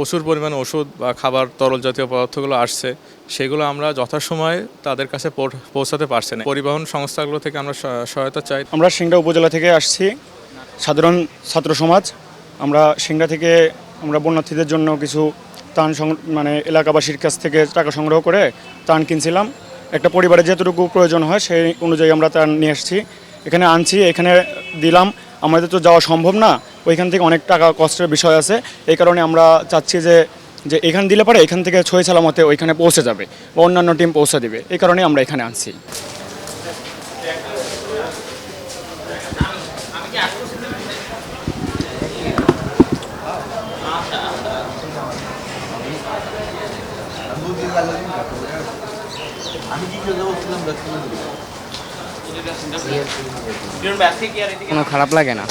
প্রচুর পরিমাণ ওষুধ বা খাবার তরল জাতীয় পদার্থগুলো আসছে, সেগুলো আমরা যথাসময়ে তাদের কাছে পৌঁছাতে পারছি না। পরিবহন সংস্থাগুলো থেকে আমরা সহ- সহায়তা চাই। আমরা সিংড়া উপজেলা থেকে আসছি, সাধারণ ছাত্র সমাজ। আমরা সিংড়া থেকে আমরা বন্যার্থীদের জন্য কিছু সং- মানে এলাকাবাসীর কাছ থেকে টাকা সংগ্রহ করে ত্রাণ কিনছিলাম। একটা পরিবারের যেতটুকু প্রয়োজন হয় সেই অনুযায়ী আমরা ত্রাণ নিয়ে আসছি। এখানে আনছি, এখানে দিলাম। আমাদের তো যাওয়া সম্ভব না। ওইখান থেকে অনেক টাকা কষ্টের বিষয় আছে। এই কারণে আমরা চাচ্ছি যে যে এখান দিলে পরে এখান থেকে ছয় সালামতে ওইখানে পৌঁছে যাবে বা অন্যান্য টিম পৌঁছে দেবে। এই কারণে আমরা এখানে আনছি। কোনো খারাপ লাগে না।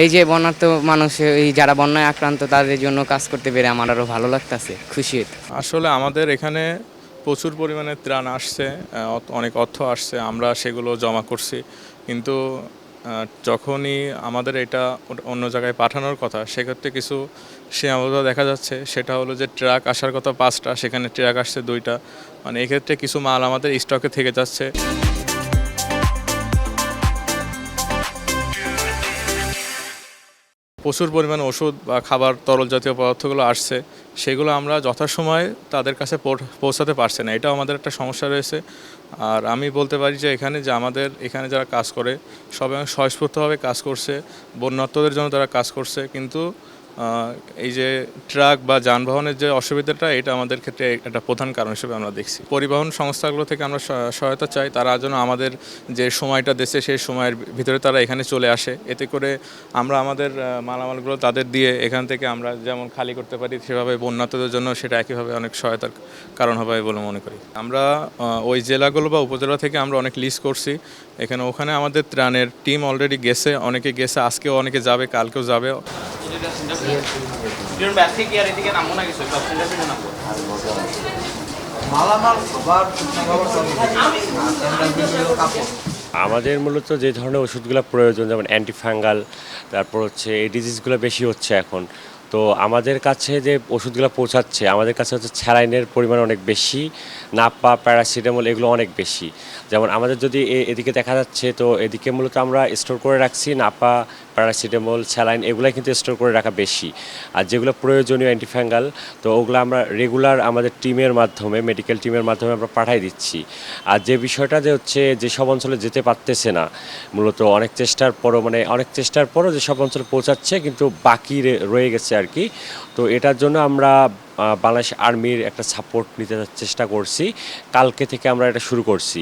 এই যে বন্যার্থ মানুষ, এই যারা বন্যায় আক্রান্ত, তাদের জন্য কাজ করতে পেরে আমার আরও ভালো লাগতেছে, খুশি আসলে আমাদের এখানে প্রচুর পরিমাণে ত্রাণ আসছে অনেক অর্থ আসছে, আমরা সেগুলো জমা করছি। কিন্তু যখনই আমাদের এটা অন্য জায়গায় পাঠানোর কথা, সেক্ষেত্রে কিছু সীমাবদ্ধতা দেখা যাচ্ছে। সেটা হলো যে ট্রাক আসার কথা পাঁচটা, সেখানে ট্রাক আসছে দুইটা। মানে এক্ষেত্রে কিছু মাল আমাদের স্টকে থেকে যাচ্ছে। প্রচুর পরিমাণ ওষুধ বা খাবার, তরল জাতীয় পদার্থগুলো আসছে, সেগুলো আমরা যথাসময়ে তাদের কাছে পৌঁছাতে পারছি না। এটাও আমাদের একটা সমস্যা রয়েছে। আর আমি বলতে পারি যে এখানে যে আমাদের, এখানে যারা কাজ করে, সবাই স্বস্ফূর্তভাবে কাজ করছে বন্যার্থদের জন্য তারা কাজ করছে, কিন্তু এই যে ট্রাক বা যানবাহনের যে অসুবিধাটা, এটা আমাদের ক্ষেত্রে একটা প্রধান কারণ হিসেবে আমরা দেখছি। পরিবহন সংস্থাগুলো থেকে আমরা সহ- সহায়তা চাই। তারা যেন আমাদের যে সময়টা দেশে, সেই সময়ের ভিতরে তারা এখানে চলে আসে। এতে করে আমরা আমাদের মালামালগুলো তাদের দিয়ে এখান থেকে আমরা যেমন খালি করতে পারি, সেভাবে বন্যাতদের জন্য সেটা একইভাবে অনেক সহায়তার কারণ হবে বলে মনে করি। আমরা ওই জেলাগুলো বা উপজেলা থেকে আমরা অনেক লিস্ট করছি। এখানে, ওখানে আমাদের ত্রাণের টিম অলরেডি গেছে। অনেকে গেছে, আজকেও অনেকে যাবে, কালকেও যাবে। সব কাপড়। আমাদের মূলত যে ধরনের ওষুধগুলো প্রয়োজন যেমন অ্যান্টিফাঙ্গাল তারপর হচ্ছে এই ডিজিজগুলো বেশি হচ্ছে এখন। তো আমাদের কাছে যে ওষুধগুলো পৌঁছাচ্ছে আমাদের কাছে হচ্ছে স্যালাইনের পরিমাণ অনেক বেশি নাপা প্যারাসিটামল এগুলো অনেক বেশি। যেমন আমাদের যদি এদিকে দেখা যাচ্ছে তো এদিকে মূলত আমরা স্টোর করে রাখছি নাপা প্যারাসিটামল, স্যালাইন এগুলো কিন্তু স্টোর করে রাখা বেশি। আর যেগুলো প্রয়োজনীয় অ্যান্টিফ্যাঙ্গাল তো ওগুলো আমরা রেগুলার আমাদের টিমের মাধ্যমে মেডিকেল টিমের মাধ্যমে আমরা পাঠাই দিচ্ছি। আর যে বিষয়টা যে হচ্ছে যেসব অঞ্চলে যেতে পারতেছে না, মূলত অনেক চেষ্টার পরও মানে অনেক চেষ্টার পরও যেসব অঞ্চলে পৌঁছাচ্ছে, কিন্তু বাকি রয়ে গেছে আর কি। তো এটার জন্য আমরা বাংলাদেশ আর্মির একটা সাপোর্ট নিতে চেষ্টা করছি। কালকে থেকে আমরা এটা শুরু করছি।